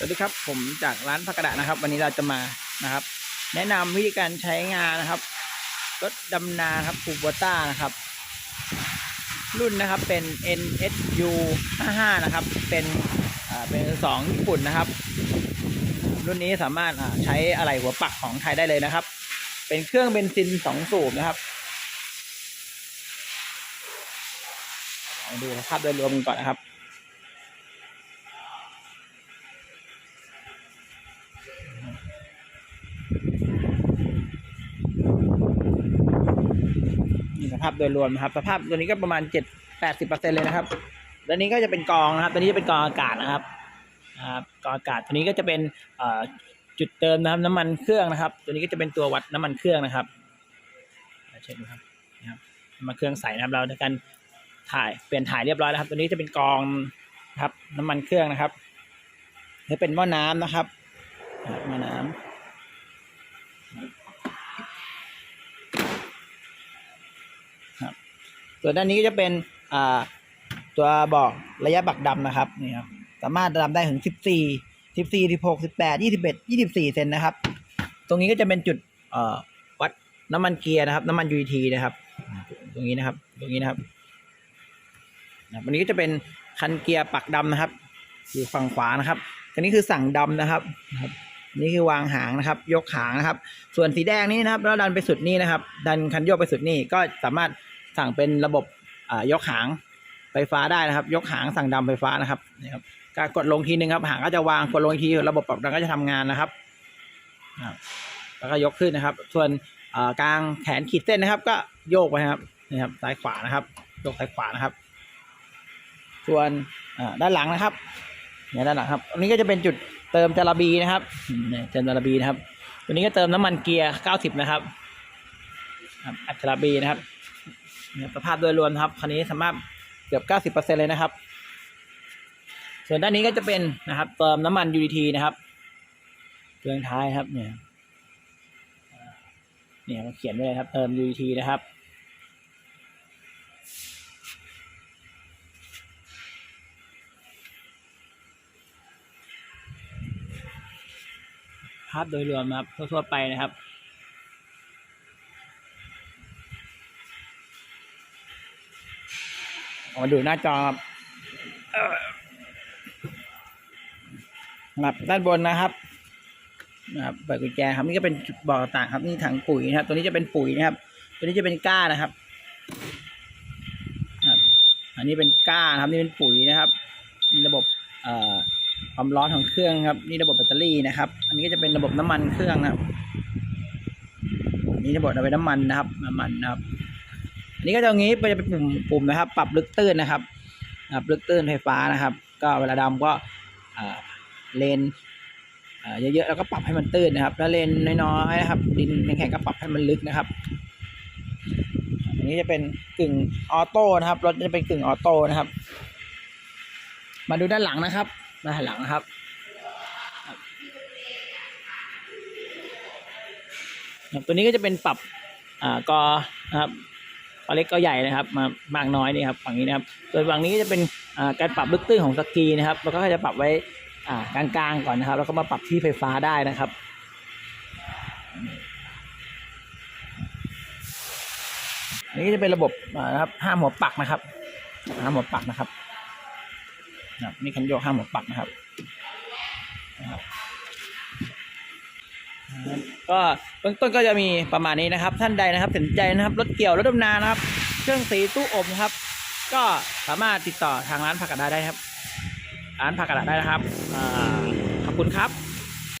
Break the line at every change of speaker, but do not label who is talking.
สวัสดีครับผมจากร้านพักกระดาษนะครับ วันนี้เราจะมานะครับ แนะนำวิธีการใช้งานนะครับรถดำนาครับคูโบต้านะครับ รุ่นนะครับเป็น NSU 55นะครับ เป็นอ่าเป็นสองญี่ปุ่นนะครับ รุ่นนี้สามารถอ่าใช้อะไหล่หัวปักของไทยได้เลยนะครับ เป็นเครื่องเบนซินสองสูบนะครับดูภาพโดยรวมก่อนนะครับ สภาพโดยรวมนะครับ สภาพตัวนี้ก็ประมาณเจ็ดแปดสิบเปอร์เซ็นเลยนะครับตัวนี้ก็จะเป็นกองนะครับ ตัวนี้จะเป็นกองอากาศนะครับนะครับกองอากาศตัวนี้ก็จะเป็นจุดเติมน้ำน้ำมันเครื่องนะครับ ตัวนี้ก็จะเป็นตัววัดน้ำมันเครื่องนะครับเช็คดูครับนะครับน้ำมันเครื่องใสนะครับ เราในการถ่ายเปลี่ยนถ่ายเรียบร้อยแล้วครับ ตัวนี้จะเป็นกองนะครับ น้ำมันเครื่องนะครับนี่เป็นหม้อน้ำนะครับนะครับหม้อน้ำ ส่วนด้านนี้ก็จะเป็นอ่าตัวบอกระยะบักดำนะครับนี่ครับสามารถดำได้ถึง 14 14 16 18 21 24 เซนนะครับ ตรงนี้ก็จะเป็นจุดวัดน้ำมันเกียร์นะครับ น้ำมัน UT นะครับ ตรงนี้นะครับ ตรงนี้นะครับนะวันนี้ก็จะเป็นคันเกียร์ปักดำนะครับ อยู่ฝั่งขวานะครับอันนี้คือสั่งดำนะครับนะครับ นี่คือวางหางนะครับ ยกหางนะครับ ส่วนสีแดงนี้นะครับ แล้วดันไปสุดนี่นะครับ ดันคันโยกไปสุดนี่ก็สามารถ สั่งเป็นระบบยกหางไฟฟ้าได้นะครับ ยกหางสั่งดำไฟฟ้านะครับนี่ครับการกดลงทีนึงครับหางก็จะวางกดลงอีกทีระบบปรับดันก็จะทำงานนะครับแล้วก็ยกขึ้นนะครับ ส่วนกลางแขนขีดเส้นนะครับ ก็โยกไปครับนี่ครับซ้ายขวานะครับยกซ้ายขวานะครับ ส่วนด้านหลังนะครับเนี่ยด้านหลังครับอันนี้ก็จะเป็นจุดเติมจาระบีนะครับเนี่ยเติมจาระบีนะครับ ตัวนี้ก็เติมน้ำมันเกียร์ 90 นะครับครับอัจฉริบีนะครับ สภาพโดยรวมครับคันนี้สามารถเกือบ 90%เลยนะครับ ส่วนด้านนี้ก็จะเป็นนะครับเติมน้ำมัน UDT นะครับเครื่องท้ายครับเนี่ยเนี่ยเขาเขียนไว้เลยครับเติม UDT นะครับภาพโดยรวมนะครับทั่วๆไปนะครับ มาดูหน้าจอครับครับด้านบนนะครับนะครับเปิดกุญแจครับนี่ก็เป็นจุดบอกต่างครับนี่ถังปุ๋ยนะครับ ตัวนี้จะเป็นปุ๋ยนะครับ ตัวนี้จะเป็นก้านะครับครับอันนี้เป็นก้านะครับนี่เป็นปุ๋ยนะครับมีระบบเอ่อความร้อนของเครื่องครับนี่ระบบแบตเตอรี่นะครับ อันนี้ก็จะเป็นระบบน้ำมันเครื่องนะครับนี่ระบบเอาไปน้ำมันนะครับ น้ำมันนะครับ อันนี้ก็ตรงนี้จะเป็นปุ่มปุ่มนะครับ ปรับลึกตื้นนะครับนะครับลึกตื้นไฟฟ้านะครับ ก็เวลาดำก็เลนเยอะๆแล้วก็ปรับให้มันตื้นนะครับ แล้วเลนน้อยๆนะครับ ดินแข็งก็ปรับให้มันลึกนะครับอันนี้จะเป็นกึ่งออโต้นะครับรถจะเป็นกึ่งออโต้นะครับ มาดูด้านหลังนะครับด้านหลังนะครับครับตัวนี้ก็จะเป็นปรับอ่ากอนะครับ อเล็กก็ใหญ่นะครับมามากน้อยนี่ครับฝั่งนี้นะครับส่วนฝั่งนี้ก็จะเป็นการปรับลึกตื้นของสกีนะครับแล้วก็จะปรับไว้กลางๆก่อนนะครับ แล้วก็มาปรับที่ไฟฟ้าได้นะครับอันนี้จะเป็นระบบนะครับห้ามหัวปักนะครับห้ามหัวปักนะครับนี่คันโยกห้ามหัวปักนะครับก็เบื้องต้นก็จะมีประมาณนี้นะครับ ท่านใดนะครับสนใจนะครับรถเกี่ยวรถดำนานะครับ เครื่องสีตู้อบนะครับ ก็สามารถติดต่อทางร้านผักกระดาษได้ครับ ร้านผักกระดาษได้นะครับอขอบคุณครับ